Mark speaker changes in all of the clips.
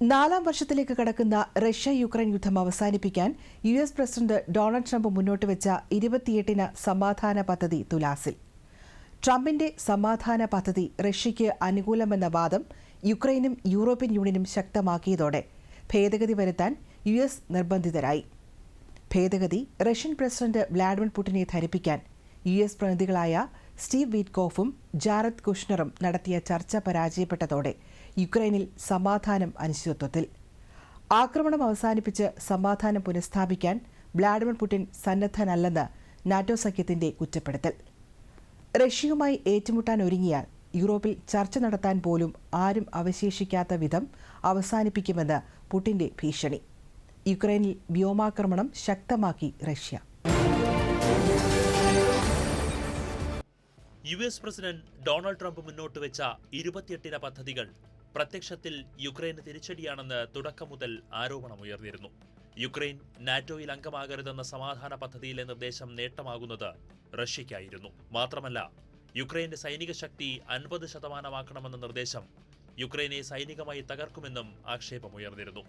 Speaker 1: നാലാം വർഷത്തിലേക്ക് കടക്കുന്ന റഷ്യ യുക്രൈൻ യുദ്ധം അവസാനിപ്പിക്കാൻ U S president Donald Trump മുന്നോട്ട് വെച്ച ഇരുപത്തിയെട്ടിന് സമാധാന പദ്ധതി തുലാസിൽ. ട്രംപിന്റെ സമാധാന പദ്ധതി റഷ്യയ്ക്ക് അനുകൂലമെന്ന വാദം യുക്രൈനും യൂറോപ്യൻ യൂണിയനും ശക്തമാക്കിയതോടെ ഭേദഗതി വരുത്താൻ യു എസ് നിർബന്ധിതരായി. ഭേദഗതി റഷ്യൻ പ്രസിഡന്റ് വ്ളാഡിമിർ പുടിനെ ധരിപ്പിക്കാൻ യു എസ് പ്രതിനിധികളായ സ്റ്റീവ് വീറ്റ്കോഫും ജാരദ് കുഷ്ണറും നടത്തിയ ചർച്ച പരാജയപ്പെട്ടതോടെ യുക്രൈനിൽ സമാധാനം അനിശ്ചിതത്വത്തിൽ. ആക്രമണം അവസാനിപ്പിച്ച് സമാധാനം പുനഃസ്ഥാപിക്കാൻ വ്ളാഡിമിർ പുടിൻ സന്നദ്ധനല്ലെന്ന് നാറ്റോ സഖ്യത്തിന്റെ കുറ്റപ്പെടുത്തൽ. റഷ്യയുമായി ഏറ്റുമുട്ടാൻ ഒരുങ്ങിയാൽ യൂറോപ്പിൽ ചർച്ച നടത്താൻ പോലും ആരും അവശേഷിക്കാത്ത വിധം അവസാനിപ്പിക്കുമെന്ന് പുടിന്റെ ഭീഷണി. യുക്രൈനിൽ വ്യോമാക്രമണം ശക്തമാക്കി Russia.
Speaker 2: U S president Donald Trump മുന്നോട്ട് വെച്ച ഇരുപത്തിയെട്ടിന പദ്ധതികൾ പ്രത്യക്ഷത്തിൽ യുക്രൈന് തിരിച്ചടിയാണെന്ന് തുടക്കം മുതൽ ആരോപണമുയർന്നിരുന്നു യുക്രൈൻ നാറ്റോയിൽ അംഗമാകരുതെന്ന സമാധാന പദ്ധതിയിലെ നിർദ്ദേശം നേട്ടമാകുന്നത് റഷ്യയ്ക്കായിരുന്നു. മാത്രമല്ല യുക്രൈന്റെ സൈനിക ശക്തി അൻപത് ശതമാനമാക്കണമെന്ന നിർദ്ദേശം യുക്രൈനെ സൈനികമായി തകർക്കുമെന്നും ആക്ഷേപമുയർന്നിരുന്നു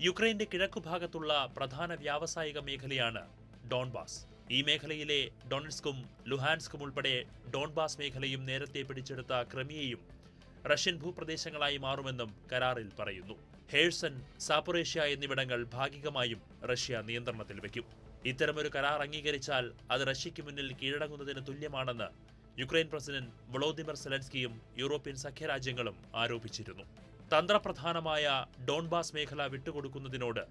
Speaker 2: യുക്രൈന്റെ കിഴക്കുഭാഗത്തുള്ള പ്രധാന വ്യാവസായിക മേഖലയാണ് ഡോൺബാസ്. ഈ മേഖലയിലെ ഡൊണിസ്കും ലുഹാൻസ്കും ഉൾപ്പെടെ ഡോൺബാസ് മേഖലയും നേരത്തെ പിടിച്ചെടുത്ത ക്രമിയയും റഷ്യൻ ഭൂപ്രദേശങ്ങളായി മാറുമെന്നും കരാറിൽ പറയുന്നു. ഹേഴ്സൺ സാപ്പറേഷ്യ എന്നിവിടങ്ങൾ ഭാഗികമായും റഷ്യ നിയന്ത്രണത്തിൽ വയ്ക്കും ഇത്തരമൊരു കരാർ അംഗീകരിച്ചാൽ അത് റഷ്യയ്ക്ക് മുന്നിൽ കീഴടങ്ങുന്നതിന് തുല്യമാണെന്ന് യുക്രൈൻ പ്രസിഡന്റ് വ്ളോദിമിർ സെലൻസ്കിയും യൂറോപ്യൻ സഖ്യരാജ്യങ്ങളും ആരോപിച്ചിരുന്നു. തന്ത്രപ്രധാനമായ ഡോൺബാസ് മേഖല വിട്ടുകൊടുക്കുന്നതിനോട്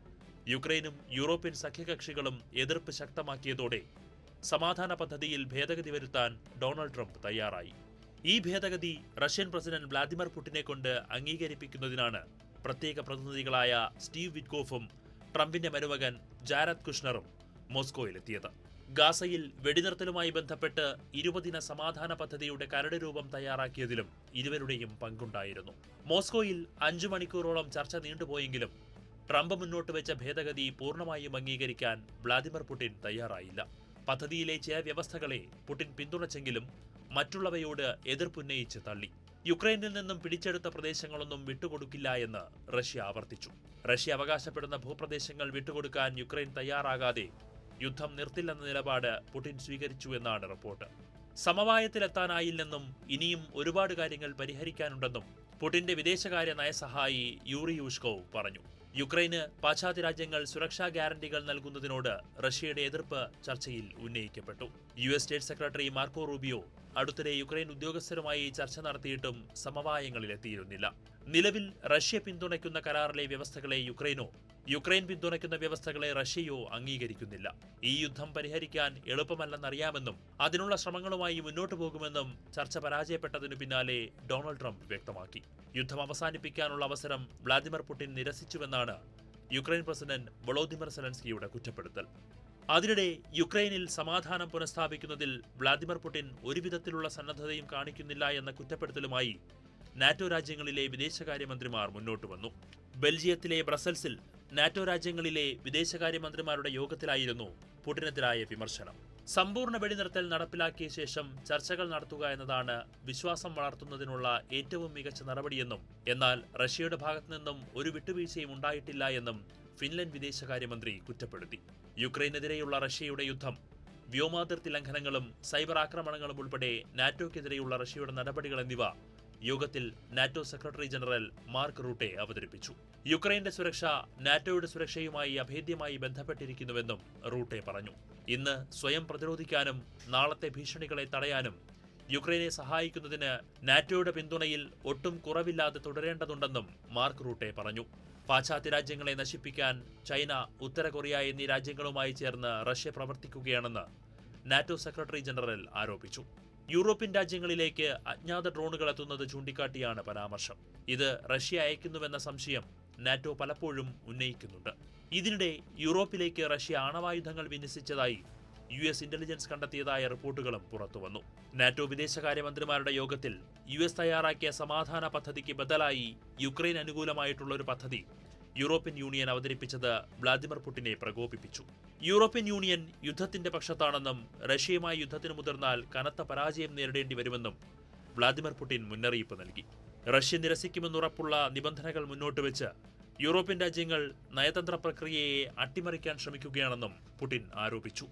Speaker 2: യുക്രൈനും യൂറോപ്യൻ സഖ്യകക്ഷികളും എതിർപ്പ് ശക്തമാക്കിയതോടെ സമാധാന പദ്ധതിയിൽ ഭേദഗതി വരുത്താൻ ഡൊണാൾഡ് ട്രംപ് തയ്യാറായി. ഈ ഭേദഗതി റഷ്യൻ പ്രസിഡന്റ് വ്ളാദിമിർ പുടിനെ കൊണ്ട് അംഗീകരിപ്പിക്കുന്നതിനാണ് പ്രത്യേക പ്രതിനിധികളായ സ്റ്റീവ് വിറ്റ്കോഫും ട്രംപിന്റെ മരുമകൻ ജാരദ് കുഷ്ണറും മോസ്കോയിലെത്തിയത്. ഗാസയിൽ വെടിനിർത്തലുമായി ബന്ധപ്പെട്ട് ഇരുപതിന സമാധാന പദ്ധതിയുടെ കരട് രൂപം തയ്യാറാക്കിയതിലും ഇരുവരുടെയും പങ്കുണ്ടായിരുന്നു. മോസ്കോയിൽ അഞ്ചു മണിക്കൂറോളം ചർച്ച നീണ്ടുപോയെങ്കിലും ട്രംപ് മുന്നോട്ട് വെച്ച ഭേദഗതി പൂർണമായും അംഗീകരിക്കാൻ വ്ളാദിമിർ പുടിൻ തയ്യാറായില്ല. പദ്ധതിയിലെ ചില വ്യവസ്ഥകളെ പുടിൻ പിന്തുണച്ചെങ്കിലും മറ്റുള്ളവയോട് എതിർപ്പുന്നയിച്ച് തള്ളി. യുക്രൈനിൽ നിന്നും പിടിച്ചെടുത്ത പ്രദേശങ്ങളൊന്നും വിട്ടുകൊടുക്കില്ല എന്ന് റഷ്യ ആവർത്തിച്ചു. റഷ്യ അവകാശപ്പെടുന്ന ഭൂപ്രദേശങ്ങൾ വിട്ടുകൊടുക്കാൻ യുക്രൈൻ തയ്യാറാകാതെ യുദ്ധം നിർത്തില്ലെന്ന നിലപാട് പുടിൻ സ്വീകരിച്ചു എന്നാണ് റിപ്പോർട്ട്. സമവായത്തിലെത്താനായില്ലെന്നും ഇനിയും ഒരുപാട് കാര്യങ്ങൾ പരിഹരിക്കാനുണ്ടെന്നും പുടിന്റെ വിദേശകാര്യ നയസഹായി യൂറി യൂഷ്കോവ് പറഞ്ഞു. യുക്രൈന് പാശ്ചാത്യ രാജ്യങ്ങൾ സുരക്ഷാ ഗ്യാരണ്ടികൾ നൽകുന്നതിനോട് റഷ്യയുടെ എതിർപ്പ് ചർച്ചയിൽ ഉന്നയിക്കപ്പെട്ടു. U S state secretary Marco Rubio അടുത്തിടെ യുക്രൈൻ ഉദ്യോഗസ്ഥരുമായി ചർച്ച നടത്തിയിട്ടും സമവായങ്ങളിലെത്തിയിരുന്നില്ല. നിലവിൽ റഷ്യ പിന്തുണയ്ക്കുന്ന കരാറിലെ വ്യവസ്ഥകളെ യുക്രൈനോ യുക്രൈൻ പിന്തുണയ്ക്കുന്ന വ്യവസ്ഥകളെ റഷ്യയോ അംഗീകരിക്കുന്നില്ല. ഈ യുദ്ധം പരിഹരിക്കാൻ എളുപ്പമല്ലെന്നറിയാമെന്നും അതിനുള്ള ശ്രമങ്ങളുമായി മുന്നോട്ടു പോകുമെന്നും ചർച്ച പരാജയപ്പെട്ടതിനു പിന്നാലെ ഡൊണാൾഡ് ട്രംപ് വ്യക്തമാക്കി. യുദ്ധം അവസാനിപ്പിക്കാനുള്ള അവസരം വ്ളാദിമിർ പുടിൻ നിരസിച്ചുവെന്നാണ് യുക്രൈൻ പ്രസിഡന്റ് വളോദിമിർ സെലൻസ്കിയുടെ കുറ്റപ്പെടുത്തൽ. അതിനിടെ യുക്രൈനിൽ സമാധാനം പുനഃസ്ഥാപിക്കുന്നതിൽ വ്ളാദിമിർ പുടിൻ ഒരുവിധത്തിലുള്ള സന്നദ്ധതയും കാണിക്കുന്നില്ല എന്ന കുറ്റപ്പെടുത്തലുമായി നാറ്റോ രാജ്യങ്ങളിലെ വിദേശകാര്യമന്ത്രിമാർ മുന്നോട്ട് വന്നു. ബെൽജിയത്തിലെ ബ്രസൽസിൽ നാറ്റോ രാജ്യങ്ങളിലെ വിദേശകാര്യമന്ത്രിമാരുടെ യോഗത്തിലായിരുന്നു പുടിനെതിരായ വിമർശനം. സമ്പൂർണ വെടിനിർത്തൽ നടപ്പിലാക്കിയ ശേഷം ചർച്ചകൾ നടത്തുക എന്നതാണ് വിശ്വാസം വളർത്തുന്നതിനുള്ള ഏറ്റവും മികച്ച നടപടിയെന്നും എന്നാൽ റഷ്യയുടെ ഭാഗത്തു നിന്നും ഒരു വിട്ടുവീഴ്ചയും ഉണ്ടായിട്ടില്ല എന്നും ഫിൻലൻഡ് വിദേശകാര്യമന്ത്രി കുറ്റപ്പെടുത്തി. യുക്രൈനെതിരെയുള്ള റഷ്യയുടെ യുദ്ധം വ്യോമാതിർത്തി ലംഘനങ്ങളും സൈബർ ആക്രമണങ്ങളും ഉൾപ്പെടെ നാറ്റോക്കെതിരെയുള്ള റഷ്യയുടെ നടപടികൾ എന്നിവ യോഗത്തിൽ NATO secretary general Mark Rutte അവതരിപ്പിച്ചു. യുക്രൈന്റെ സുരക്ഷ നാറ്റോയുടെ സുരക്ഷയുമായി അഭേദ്യമായി ബന്ധപ്പെട്ടിരിക്കുന്നുവെന്നും റൂട്ടെ പറഞ്ഞു. ഇന്ന് സ്വയം പ്രതിരോധിക്കാനും നാളത്തെ ഭീഷണികളെ തടയാനും യുക്രൈനെ സഹായിക്കുന്നതിന് നാറ്റോയുടെ പിന്തുണയിൽ ഒട്ടും കുറവില്ലാതെ തുടരേണ്ടതുണ്ടെന്നും മാർക്ക് റൂട്ടെ പറഞ്ഞു. പാശ്ചാത്യ രാജ്യങ്ങളെ നശിപ്പിക്കാൻ ചൈന ഉത്തര കൊറിയ എന്നീ രാജ്യങ്ങളുമായി ചേർന്ന് റഷ്യ പ്രവർത്തിക്കുകയാണെന്ന് നാറ്റോ സെക്രട്ടറി ജനറൽ ആരോപിച്ചു. യൂറോപ്യൻ രാജ്യങ്ങളിലേക്ക് അജ്ഞാത ഡ്രോണുകൾ എത്തുന്നത് ചൂണ്ടിക്കാട്ടിയാണ് പരാമർശം. ഇത് റഷ്യ അയക്കുന്നുവെന്ന സംശയം നാറ്റോ പലപ്പോഴും ഉന്നയിക്കുന്നുണ്ട്. ഇതിനിടെ യൂറോപ്പിലേക്ക് റഷ്യ ആണവായുധങ്ങൾ വിന്യസിച്ചതായി യു എസ് ഇന്റലിജൻസ് കണ്ടെത്തിയതായ റിപ്പോർട്ടുകളും പുറത്തുവന്നു നാറ്റോ വിദേശകാര്യമന്ത്രിമാരുടെ യോഗത്തിൽ യു എസ് തയ്യാറാക്കിയ സമാധാന പദ്ധതിക്ക് ബദലായി യുക്രൈൻ അനുകൂലമായിട്ടുള്ള ഒരു പദ്ധതി യൂറോപ്യൻ യൂണിയൻ അവതരിപ്പിച്ചത് വ്ളാദിമിർ പുടിനെ പ്രകോപിപ്പിച്ചു. യൂറോപ്യൻ യൂണിയൻ യുദ്ധത്തിന്റെ പക്ഷത്താണെന്നും റഷ്യയുമായി യുദ്ധത്തിന് മുതിർന്നാൽ കനത്ത പരാജയം നേരിടേണ്ടി വരുമെന്നും വ്ളാദിമിർ പുടിൻ മുന്നറിയിപ്പ് നൽകി. റഷ്യ നിരസിക്കുമെന്നുറപ്പുള്ള നിബന്ധനകൾ മുന്നോട്ട് വെച്ച് യൂറോപ്യൻ രാജ്യങ്ങൾ നയതന്ത്ര പ്രക്രിയയെ അട്ടിമറിക്കാൻ ശ്രമിക്കുകയാണെന്നും പുടിൻ ആരോപിച്ചു.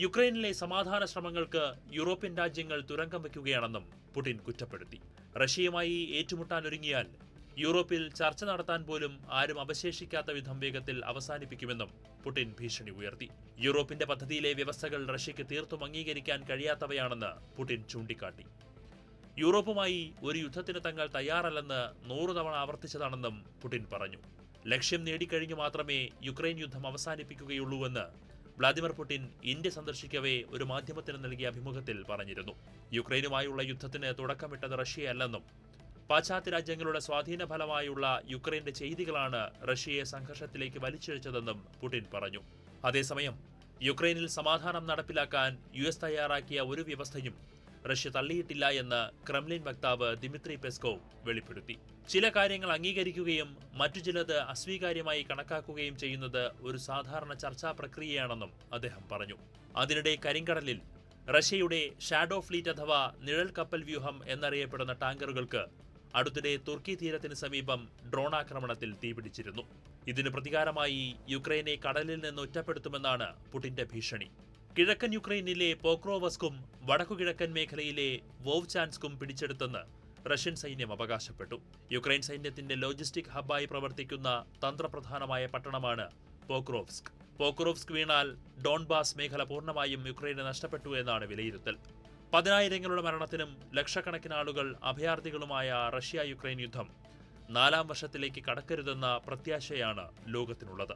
Speaker 2: യുക്രൈനിലെ സമാധാന ശ്രമങ്ങൾക്ക് യൂറോപ്യൻ രാജ്യങ്ങൾ തുരങ്കം വയ്ക്കുകയാണെന്നും പുടിൻ കുറ്റപ്പെടുത്തി. റഷ്യയുമായി ഏറ്റുമുട്ടാനൊരുങ്ങിയാൽ യൂറോപ്പിൽ ചർച്ച നടത്താൻ പോലും ആരും അവശേഷിക്കാത്ത വിധം വേഗത്തിൽ അവസാനിപ്പിക്കുമെന്നും പുടിൻ ഭീഷണി ഉയർത്തി. യൂറോപ്പിന്റെ പദ്ധതിയിലെ വ്യവസ്ഥകൾ റഷ്യയ്ക്ക് തീർത്തും അംഗീകരിക്കാൻ കഴിയാത്തവയാണെന്ന് പുടിൻ ചൂണ്ടിക്കാട്ടി. യൂറോപ്പുമായി ഒരു യുദ്ധത്തിന് തങ്ങൾ തയ്യാറല്ലെന്ന് നൂറു തവണ ആവർത്തിച്ചതാണെന്നും പുടിൻ പറഞ്ഞു. ലക്ഷ്യം നേടിക്കഴിഞ്ഞു മാത്രമേ യുക്രൈൻ യുദ്ധം അവസാനിപ്പിക്കുകയുള്ളൂവെന്ന് വ്ളാദിമിർ പുടിൻ ഇന്ത്യ സന്ദർശിക്കവേ ഒരു മാധ്യമത്തിന് നൽകിയ അഭിമുഖത്തിൽ പറഞ്ഞിരുന്നു. യുക്രൈനുമായുള്ള യുദ്ധത്തിന് തുടക്കമിട്ടത് റഷ്യയല്ലെന്നും പാശ്ചാത്യ രാജ്യങ്ങളുടെ സ്വാധീന ഫലമായുള്ള യുക്രൈന്റെ ചെയ്തികളാണ് റഷ്യയെ സംഘർഷത്തിലേക്ക് വലിച്ചിഴച്ചതെന്നും പുടിൻ പറഞ്ഞു. അതേസമയം യുക്രൈനിൽ സമാധാനം നടപ്പിലാക്കാൻ യു എസ് തയ്യാറാക്കിയ ഒരു വ്യവസ്ഥയും റഷ്യ തള്ളിയിട്ടില്ല എന്ന് ക്രെംലിൻ വക്താവ് ദിമിത്രി പെസ്കോവ് വെളിപ്പെടുത്തി. ചില കാര്യങ്ങൾ അംഗീകരിക്കുകയും മറ്റു ചിലത് അസ്വീകാര്യമായി കണക്കാക്കുകയും ചെയ്യുന്നത് ഒരു സാധാരണ ചർച്ചാ പ്രക്രിയയാണെന്നും അദ്ദേഹം പറഞ്ഞു. അതിനിടെ കരിങ്കടലിൽ റഷ്യയുടെ ഷാഡോ ഫ്ലീറ്റ് അഥവാ നിഴൽ കപ്പൽ വ്യൂഹം എന്നറിയപ്പെടുന്ന ടാങ്കറുകൾക്ക് അടുത്തിടെ തുർക്കി തീരത്തിന് സമീപം ഡ്രോൺ ആക്രമണത്തിൽ തീപിടിച്ചിരുന്നു. ഇതിന് പ്രതികാരമായി യുക്രൈനെ കടലിൽ നിന്ന് ഒറ്റപ്പെടുത്തുമെന്നാണ് പുടിന്റെ ഭീഷണി. കിഴക്കൻ യുക്രൈനിലെ പോക്രോവസ്കും വടക്കുകിഴക്കൻ മേഖലയിലെ വോവ്ചാൻസ്കും പിടിച്ചെടുത്തെന്ന് റഷ്യൻ സൈന്യം അവകാശപ്പെട്ടു. യുക്രൈൻ സൈന്യത്തിന്റെ ലോജിസ്റ്റിക് ഹബ്ബായി പ്രവർത്തിക്കുന്ന തന്ത്രപ്രധാനമായ പട്ടണമാണ് പോക്രോവ്സ്ക്. പോക്രോവ്സ്ക് വീണാൽ ഡോൺബാസ് മേഖല പൂർണമായും യുക്രൈന് നഷ്ടപ്പെട്ടു എന്നാണ് വിലയിരുത്തൽ. പതിനായിരങ്ങളുടെ മരണത്തിനും ലക്ഷക്കണക്കിന് ആളുകൾ അഭയാർത്ഥികളുമായ റഷ്യ യുക്രൈൻ യുദ്ധം നാലാം വർഷത്തിലേക്ക് കടക്കരുതെന്ന പ്രത്യാശയാണ് ലോകത്തിനുള്ളത്.